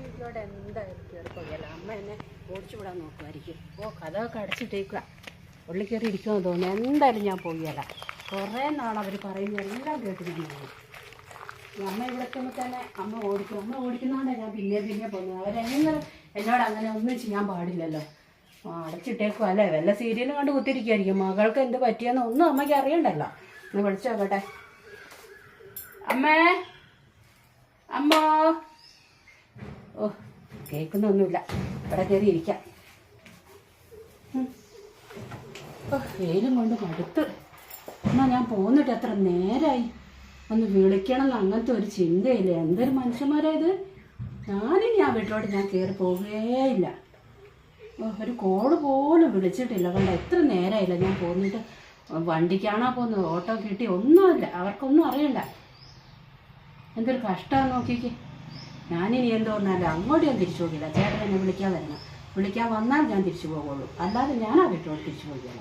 വീട്ടിലോട്ട് എന്തായാലും കയറി പോയല്ല അമ്മ എന്നെ ഓടിച്ചു വിടാൻ നോക്കുമായിരിക്കും ഓ കഥയൊക്കെ അടച്ചിട്ടേക്കുക ഉള്ളിൽ കയറി ഇരിക്കുമെന്ന് തോന്നുന്നു. എന്തായാലും ഞാൻ പോയല്ല കുറേ നാൾ പറയുന്ന എല്ലാം കേട്ട് ഞാൻ പോകും ഈ അമ്മ ഇവിടെ തന്നെ അമ്മ ഓടിക്കും. അമ്മ ഓടിക്കുന്നതുകൊണ്ടാണ് ഞാൻ പിന്നെ പിന്നെ പോകുന്നത്. അവരെങ്ങനെ എന്നോട് അങ്ങനെ ഒന്നും ചെയ്യാൻ പാടില്ലല്ലോ. അടച്ചിട്ടേക്കും അല്ലേ? വല്ല സീരിയലും കണ്ട് കുത്തിരിക്കുമായിരിക്കും മകൾക്ക് എന്ത് പറ്റിയെന്ന് ഒന്നും അമ്മയ്ക്ക് അറിയണ്ടല്ലോ. ഒന്ന് വിളിച്ചു നോക്കട്ടെ. അമ്മേ. അമ്മോ. ഓ കേൾക്കുന്നൊന്നുമില്ല. ഇവിടെ കയറി ഇരിക്കാം ഓ വെയിലും കൊണ്ട് മടുത്ത്. എന്നാ ഞാൻ പോന്നിട്ട് എത്ര നേരായി. ഒന്ന് വിളിക്കണം എന്ന് അങ്ങനത്തെ ഒരു ചിന്തയില്ല. എന്തൊരു മനുഷ്യന്മാരായത് ഞാനിനി ആ വീട്ടിലോട്ട് ഞാൻ കയറി പോകുകയില്ല ഒരു കോൾ പോലും വിളിച്ചിട്ടില്ല. കണ്ട എത്ര നേരമായില്ല ഞാൻ പോന്നിട്ട്. വണ്ടിക്കാണാ പോകുന്നത് ഓട്ടോ കിട്ടി. ഒന്നുമില്ല. അവർക്കൊന്നും അറിയണ്ട. എന്തൊരു കഷ്ടമാണ് നോക്കിക്കേ. ഞാനിനി എന്ത് പറഞ്ഞാൽ അങ്ങോട്ട് ഞാൻ തിരിച്ചു പോകില്ല. ചേട്ടൻ എന്നെ വിളിക്കാൻ വരണം. വിളിക്കാൻ വന്നാൽ ഞാൻ തിരിച്ചു പോകുള്ളൂ അല്ലാതെ ഞാൻ ആ വീട്ടിലോട്ട് തിരിച്ചു പോകില്ല.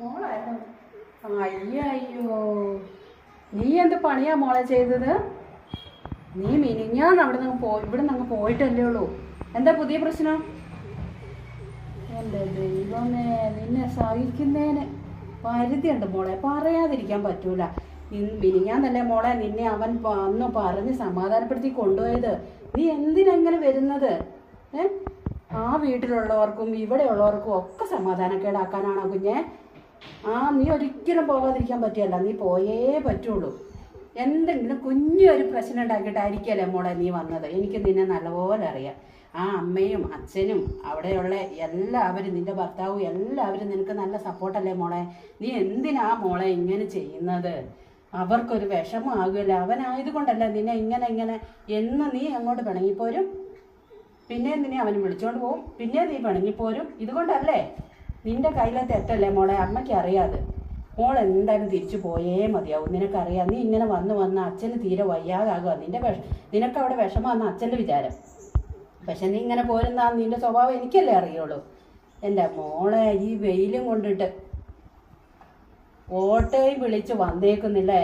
മോളായിരുന്നു. അയ്യോ അയ്യോ നീ എന്ത് പണിയാ മോളെ ചെയ്തത്? നീ മിനിഞ്ഞാന്ന് അവിടെ നിന്ന് പോയി ഇവിടെ നിന്ന് പോയിട്ടല്ലേ ഉള്ളൂ. എന്താ പുതിയ പ്രശ്നം? എന്റെ ദൈവമേ നിന്നെ സഹിക്കുന്നതിന് പരിധിയുണ്ട് മോളെ. പറയാതിരിക്കാൻ പറ്റൂല. തന്നെ മോളെ നിന്നെ അവൻ വന്നു പറഞ്ഞ് സമാധാനപ്പെടുത്തി കൊണ്ടുപോയത്. നീ എന്തിനെങ്ങനെ വരുന്നത്? ഏ? ആ വീട്ടിലുള്ളവർക്കും ഇവിടെ ഉള്ളവർക്കും ഒക്കെ സമാധാനക്കേടാക്കാനാണോ കുഞ്ഞെ? ആ നീ ഒരിക്കലും പോകാതിരിക്കാൻ പറ്റിയല്ല. നീ പോയേ പറ്റുള്ളൂ. എന്തെങ്കിലും കുഞ്ഞൊരു പ്രശ്നം ഉണ്ടാക്കിയിട്ടായിരിക്കല്ലേ മോളെ നീ വന്നത്? എനിക്ക് നിന്നെ നല്ലപോലെ അറിയാം. ആ അമ്മയും അച്ഛനും അവിടെയുള്ള എല്ലാവരും നിന്റെ ഭർത്താവും എല്ലാവരും നിനക്ക് നല്ല സപ്പോർട്ടല്ലേ മോളെ? നീ എന്തിനാ മോളെ ഇങ്ങനെ ചെയ്യുന്നത്? അവർക്കൊരു വിഷമമാകുമല്ലോ അവനായതുകൊണ്ടല്ല നിന്നെ ഇങ്ങനെ ഇങ്ങനെ എന്ന് നീ അങ്ങോട്ട് പിണങ്ങിപ്പോരും? പിന്നെ നിന്നെ അവൻ വിളിച്ചോണ്ട് പോവും? പിന്നെ നീ പിണങ്ങിപ്പോരും? ഇതുകൊണ്ടല്ലേ നിന്റെ കയ്യിലെ തെറ്റല്ലേ മോളെ? അമ്മയ്ക്ക് അറിയാതെ. മോൾ എന്തായാലും തിരിച്ചു പോയേ മതിയാവും. നിനക്കറിയാം. നീ ഇങ്ങനെ വന്ന് വന്ന് അച്ഛന് തീരെ വയ്യാതാകുക നിന്റെ വിഷ നിനക്കവിടെ വിഷമാന്ന് അച്ഛന്റെ വിചാരം. പക്ഷെ നീ ഇങ്ങനെ പോരുന്ന നിന്റെ സ്വഭാവം എനിക്കല്ലേ അറിയുള്ളൂ. എന്റെ മോളെ ഈ വെയിലും കൊണ്ടിട്ട് ഓട്ടോയും വിളിച്ച് വന്നേക്കുന്നില്ലേ?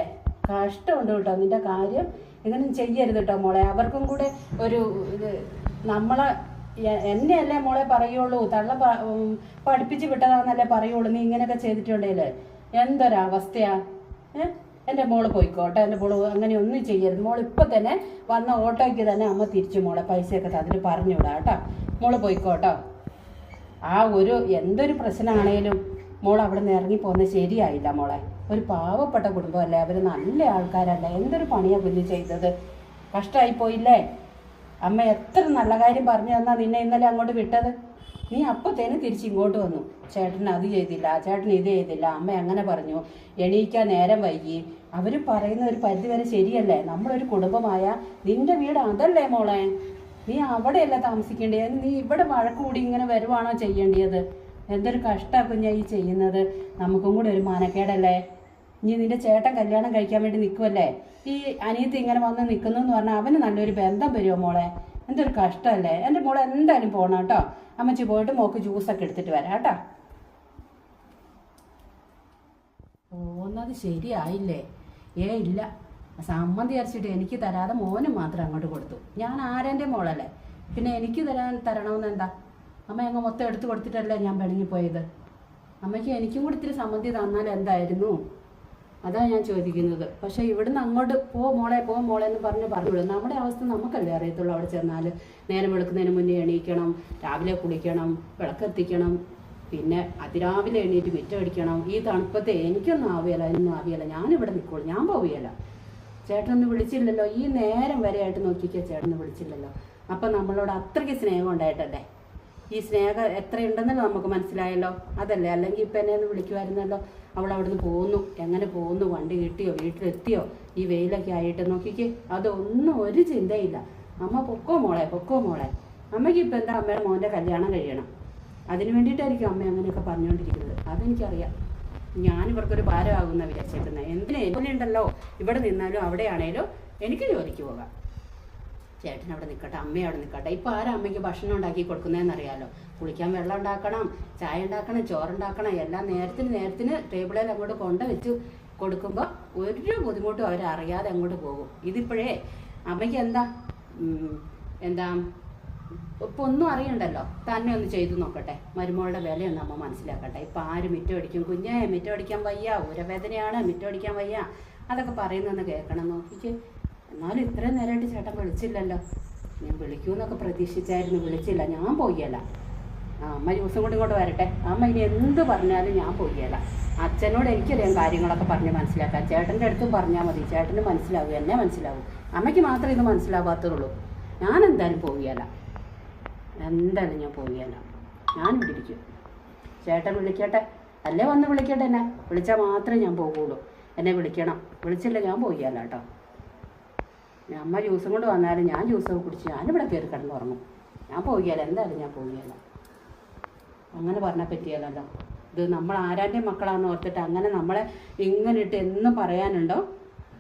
കഷ്ടമുണ്ട് കേട്ടോ നിന്റെ കാര്യം. ഇങ്ങനെ ചെയ്യരുത് കേട്ടോ മോളെ. അവർക്കും കൂടെ ഒരു ഇത് നമ്മളെ എന്നെയല്ലേ മോളെ പറയുള്ളൂ. തള്ള പഠിപ്പിച്ച് വിട്ടതാന്നല്ലേ പറയുള്ളൂ. നീ ഇങ്ങനെയൊക്കെ ചെയ്തിട്ടുണ്ടെങ്കിൽ എന്തൊരവസ്ഥയാ? ഏ? എന്റെ മോൾ പോയിക്കോട്ടെ എന്റെ മോൾ അങ്ങനെ ഒന്നും ചെയ്യരുത്. മോൾ ഇപ്പം തന്നെ വന്ന ഓട്ടോയ്ക്ക് തന്നെ അമ്മ തിരിച്ചു മോളെ പൈസയൊക്കെ തന്നിട്ട് പറഞ്ഞു വിടാം കേട്ടോ. മോൾ പോയിക്കോട്ടോ. ആ ഒരു എന്തൊരു പ്രശ്നമാണേലും മോൾ അവിടെ നിന്ന് ഇറങ്ങി പോകുന്നത് ശരിയായില്ല മോളെ. ഒരു പാവപ്പെട്ട കുടുംബമല്ലേ അവർ നല്ല ആൾക്കാരല്ല. എന്തൊരു പണിയാ കുഞ്ഞ് ചെയ്തത്. കഷ്ടമായി പോയില്ലേ അമ്മ എത്ര നല്ല കാര്യം പറഞ്ഞു തന്നാ നിന്നെ ഇന്നലെ അങ്ങോട്ട് വിട്ടത്? നീ അപ്പത്തേനും തിരിച്ച് ഇങ്ങോട്ട് വന്നു. ചേട്ടൻ അത് ചെയ്തില്ല ചേട്ടൻ ഇത് ചെയ്തില്ല അമ്മ അങ്ങനെ പറഞ്ഞു. എണീക്കാൻ നേരം വൈകി. അവർ പറയുന്ന ഒരു പരിധി വരെ ശരിയല്ലേ? നമ്മളൊരു കുടുംബമായ നിന്റെ വീട് അതല്ലേ മോളെ? നീ അവിടെയല്ല താമസിക്കേണ്ടത് നീ ഇവിടെ വഴക്ക് കൂടി ഇങ്ങനെ വരുവാണോ ചെയ്യേണ്ടത് എന്തൊരു കഷ്ടാ കുഞ്ഞാ ഈ ചെയ്യുന്നത്. നമുക്കും കൂടെ ഒരു മാനക്കേടല്ലേ? ഇനി നിന്റെ ചേട്ടൻ കല്യാണം കഴിക്കാൻ വേണ്ടി നിൽക്കുമല്ലേ ഈ അനിയത്തി ഇങ്ങനെ വന്ന് നിൽക്കുന്നു എന്ന് പറഞ്ഞാൽ അവന് നല്ലൊരു ബന്ധം വരുമോ മോളെ? എന്തൊരു കഷ്ടമല്ലേ എന്റെ മോൾ എന്തായാലും പോകണം കേട്ടോ. അമ്മച്ചി പോയിട്ട് മോക്ക് ജ്യൂസൊക്കെ എടുത്തിട്ട് വരാം കേട്ടോ. പോകുന്നത് ശരിയായില്ലേ? ഏ ഇല്ല. സമ്മതി അരച്ചിട്ട് എനിക്ക് തരാതെ മോന് മാത്രം അങ്ങോട്ട് കൊടുത്തു. ഞാൻ ആരെന്റെ മോളല്ലേ? പിന്നെ എനിക്ക് തരാൻ തരണമെന്ന് എന്താ? അമ്മ അങ്ങ് മൊത്തം എടുത്ത് കൊടുത്തിട്ടല്ലേ ഞാൻ പിണങ്ങിപ്പോയത് അമ്മയ്ക്ക് എനിക്കും കൂടി ഇത്തിരി സമ്മതി തന്നാൽ എന്തായിരുന്നു? അതാ ഞാൻ ചോദിക്കുന്നത്. പക്ഷെ ഇവിടുന്ന് അങ്ങോട്ട് പോ മോളെ പോ മോളെ എന്ന് പറഞ്ഞ് പറഞ്ഞോളൂ നമ്മുടെ അവസ്ഥ നമുക്കല്ലേ അറിയത്തുള്ളൂ അവിടെ ചെന്നാൽ നേരം വെളുക്കുന്നതിന് മുന്നേ എണീക്കണം രാവിലെ കുളിക്കണം വിളക്കെത്തിക്കണം പിന്നെ അതിരാവിലെ എണീറ്റ് മിറ്റമടിക്കണം ഈ തണുപ്പത്തെ എനിക്കൊന്നും ആവുകയില്ല അതിനൊന്നും ആവുകയില്ല. ഞാനിവിടെ നിൽക്കുള്ളൂ ഞാൻ പോവുകയില്ല. ചേട്ടനൊന്നും വിളിച്ചില്ലല്ലോ ഈ നേരം വരെ ആയിട്ട് നോക്കിക്കോ ചേട്ടനെ വിളിച്ചില്ലല്ലോ. അപ്പം നമ്മളോട് അത്രയ്ക്ക് സ്നേഹം ഉണ്ടായിട്ടല്ലേ? ഈ സ്നേഹം എത്രയുണ്ടെന്നല്ലോ നമുക്ക് മനസ്സിലായല്ലോ? അതല്ലേ? അല്ലെങ്കിൽ ഇപ്പം എന്നെ ഒന്ന് വിളിക്കുമായിരുന്നല്ലോ? അവൾ അവിടുന്ന് പോകുന്നു എങ്ങനെ പോകുന്നു വണ്ടി കിട്ടിയോ? വീട്ടിലെത്തിയോ? ഈ വെയിലൊക്കെ ആയിട്ട് നോക്കിക്കേ. അതൊന്നും ഒരു ചിന്തയില്ല. അമ്മ പൊക്കോ മോളെ? പൊക്കോ മോളെ? അമ്മയ്ക്ക് ഇപ്പം എന്താ? അമ്മയുടെ മോന്റെ കല്യാണം കഴിയണം. അതിന് വേണ്ടിയിട്ടായിരിക്കും അമ്മ അങ്ങനെയൊക്കെ പറഞ്ഞുകൊണ്ടിരിക്കുന്നത്. അതെനിക്കറിയാം. ഞാൻ ഇവർക്കൊരു ഭാരമാകുന്ന വിചാരിച്ചേക്കുന്നത് എന്തിനാ? എന്നെ ഇവിടെ നിന്നാലും അവിടെയാണേലും എനിക്ക് ജോലിക്ക് പോകാം. ചേട്ടൻ അവിടെ നിൽക്കട്ടെ അമ്മ അവിടെ നിൽക്കട്ടെ ഇപ്പം ആരാ അമ്മയ്ക്ക് ഭക്ഷണം ഉണ്ടാക്കി കൊടുക്കുന്നതെന്ന് അറിയാലോ കുളിക്കാൻ വെള്ളം ഉണ്ടാക്കണം ചായ ഉണ്ടാക്കണം ചോറുണ്ടാക്കണം എല്ലാം നേരത്തിന് നേരത്തിന് ടേബിളിൽ അങ്ങോട്ട് കൊണ്ടുവച്ചു കൊടുക്കുമ്പോൾ ഒരു ബുദ്ധിമുട്ടും അവരറിയാതെ അങ്ങോട്ട് പോകും. ഇതിപ്പോഴേ അമ്മയ്ക്ക് എന്താ? എന്താ? ഇപ്പൊ ഒന്നും അറിയണ്ടല്ലോ. തന്നെ ഒന്ന് ചെയ്തു നോക്കട്ടെ. മരുമകളുടെ വിലയൊന്ന് അമ്മ മനസ്സിലാക്കട്ടെ. ഇപ്പൊ ആര് മിറ്റമടിക്കും കുഞ്ഞേ മിറ്റമടിക്കാൻ വയ്യ. ഊരവേദനയാണ് മിറ്റമടിക്കാൻ വയ്യ. അതൊക്കെ പറയുന്നതെന്ന് കേൾക്കണം. നോക്കിക്ക്. എന്നാലും ഇത്രയും നേരമായിട്ട് ചേട്ടൻ വിളിച്ചില്ലല്ലോ. ഞാൻ വിളിക്കൂന്നൊക്കെ പ്രതീക്ഷിച്ചായിരുന്നു വിളിച്ചില്ല. ഞാൻ പോയല്ല ആ അമ്മ ജ്യൂസും കൊണ്ട് വരട്ടെ. അമ്മ ഇനി എന്ത് പറഞ്ഞാലും ഞാൻ പോയല്ല അച്ഛനോട് എനിക്കറിയാം കാര്യങ്ങളൊക്കെ പറഞ്ഞ് മനസ്സിലാക്കാം ചേട്ടന്റെ അടുത്തും പറഞ്ഞാൽ മതി. ചേട്ടന് മനസ്സിലാവും എന്നെ മനസ്സിലാവും. അമ്മയ്ക്ക് മാത്രമേ ഇത് മനസ്സിലാവാത്തുള്ളൂ. ഞാൻ എന്തായാലും പോവുകയല്ല എന്തായാലും ഞാൻ പോവുകയല്ല ഞാൻ ഇവിടെ ഇരിക്കും. ചേട്ടൻ വിളിക്കട്ടെ. അല്ലേ വന്ന് വിളിക്കട്ടെ എന്നെ? വിളിച്ചാൽ മാത്രമേ ഞാൻ പോകുള്ളൂ എന്നെ വിളിക്കണം. വിളിച്ചില്ല ഞാൻ പോവുകയല്ല കേട്ടോ. അമ്മ ജ്യൂസും കൊണ്ട് വന്നാലും ഞാൻ ജ്യൂസൊക്കെ കുടിച്ച് ഞാനിവിടെ കയറി കിടന്നുറങ്ങും. ഞാൻ പോകിയാലോ എന്തായാലും ഞാൻ പോകിയാലോ അങ്ങനെ പറഞ്ഞാൽ പറ്റിയല്ലോ ഇത് നമ്മൾ ആരാന്റെ മക്കളാണെന്ന് ഓർത്തിട്ട് അങ്ങനെ നമ്മളെ ഇങ്ങനെ ഇട്ട് എന്നും പറയാനുണ്ടോ?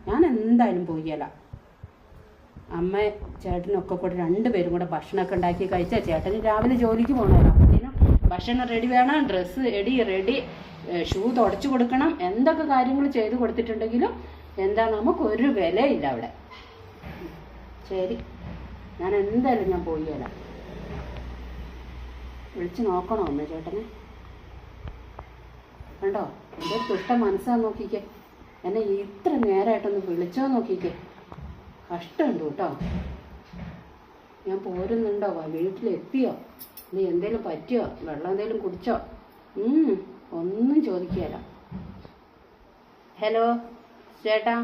ഞാൻ എന്തായാലും പോകിയാലോ അമ്മ ചേട്ടനൊക്കെ കൂടെ രണ്ടുപേരും കൂടെ ഭക്ഷണമൊക്കെ ഉണ്ടാക്കി കഴിച്ചാൽ ചേട്ടന് രാവിലെ ജോലിക്ക് പോകണമല്ലോ അപ്പോഴത്തേനും ഭക്ഷണം റെഡി വേണം ഡ്രസ്സ് എടി റെഡി ഷൂ തുടച്ചു കൊടുക്കണം. എന്തൊക്കെ കാര്യങ്ങൾ ചെയ്ത് കൊടുത്തിട്ടുണ്ടെങ്കിലും എന്താ നമുക്കൊരു വിലയില്ല അവിടെ. ശരി. ഞാൻ എന്തായാലും ഞാൻ പോയി വരാം. വിളിച്ചു നോക്കണോ ഒന്ന് ചേട്ടനെ? കണ്ടോ? എന്റെ തുഷ്ട മനസ്സാ നോക്കിക്കേ. എന്നെ ഇത്ര നേരമായിട്ടൊന്ന് വിളിച്ചോ നോക്കിക്കേ. കഷ്ടമുണ്ട് കേട്ടോ. ഞാൻ പോരുന്നുണ്ടോ? വീട്ടിലെത്തിയോ? നീ എന്തേലും പറ്റിയോ? വെള്ളം എന്തേലും കുടിച്ചോ? ഒന്നും ചോദിക്കുകയല്ല ഹലോ ചേട്ടാ.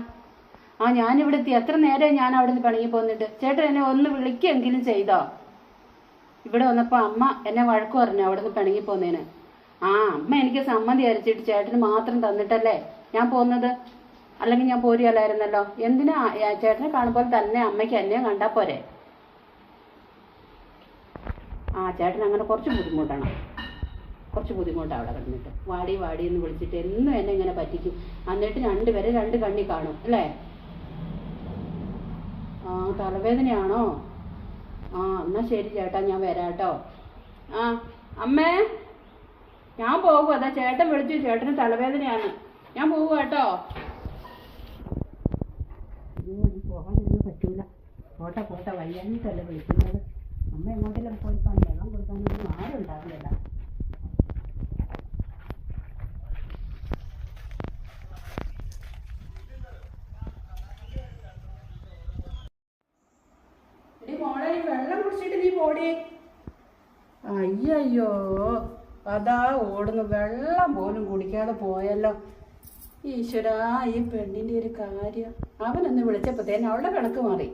ആ ഞാനിവിടെ എത്തി. എത്ര നേരം ഞാൻ അവിടെ നിന്ന് പിണങ്ങി പോന്നിട്ട്. ചേട്ടൻ എന്നെ ഒന്ന് വിളിക്കെങ്കിലും ചെയ്തോ? ഇവിടെ വന്നപ്പോൾ അമ്മ എന്നെ വഴക്ക് പറഞ്ഞു അവിടെ നിന്ന് പിണങ്ങി പോന്നേന് ആ അമ്മ എനിക്ക് സമ്മതി അരച്ചിട്ട് ചേട്ടന് മാത്രം തന്നിട്ടല്ലേ? ഞാൻ പോന്നത്? അല്ലെങ്കിൽ ഞാൻ പോരുകയല്ലായിരുന്നല്ലോ? എന്തിനാ? ചേട്ടനെ കാണുമ്പോൾ തന്നെ അമ്മയ്ക്ക് എന്നെ കണ്ടാ പോരെ? ആ ചേട്ടൻ അങ്ങനെ കുറച്ച് ബുദ്ധിമുട്ടാണ്. കുറച്ച് ബുദ്ധിമുട്ടാണ് അവിടെ കിടന്നിട്ട്. വാടി വാടി എന്ന് വിളിച്ചിട്ട് എന്നും എന്നെ ഇങ്ങനെ പറ്റിക്കും. എന്നിട്ട് രണ്ടുപേരെ രണ്ട് കണ്ണി കാണും. അല്ലേ? ആ തലവേദനയാണോ? ആ എന്നാ ശരി ചേട്ടാ ഞാൻ വരാം കേട്ടോ ആ അമ്മേ ഞാൻ പോകും. അതാ ചേട്ടൻ വിളിച്ചു. ചേട്ടന് തലവേദനയാണ്. ഞാൻ പോകും കേട്ടോ. പോകാനൊന്നും പറ്റൂല. പോട്ടെ പോട്ടെ. വയ്യാഞ്ഞിട്ടല്ലേ വിളിക്കുന്നത്. അമ്മ എങ്ങോട്ടെല്ലാം പോയി കാണും വെള്ളം കൊടുക്കാനൊന്നും ആരും ഉണ്ടാവില്ല എടി മോളെ ഈ വെള്ളം പോടി അയ്യോ അതാ ഓടുന്നു. വെള്ളം പോലും കുടിക്കാതെ പോയല്ലോ. ഈശ്വരാ ഈ പെണ്ണിന്റെ ഒരു കാര്യം. അവനൊന്ന് വിളിച്ചപ്പോഴത്തേന് അവളുടെ കണക്ക് മാറി.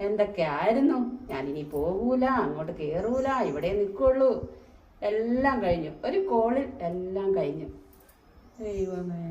എന്തൊക്കെയായിരുന്നു? ഞാനിനി പോകൂല അങ്ങോട്ട് കേറൂല ഇവിടെ നിൽക്കുള്ളൂ എല്ലാം കഴിഞ്ഞു. ഒരു കോളിൽ എല്ലാം കഴിഞ്ഞു. ദൈവമേ.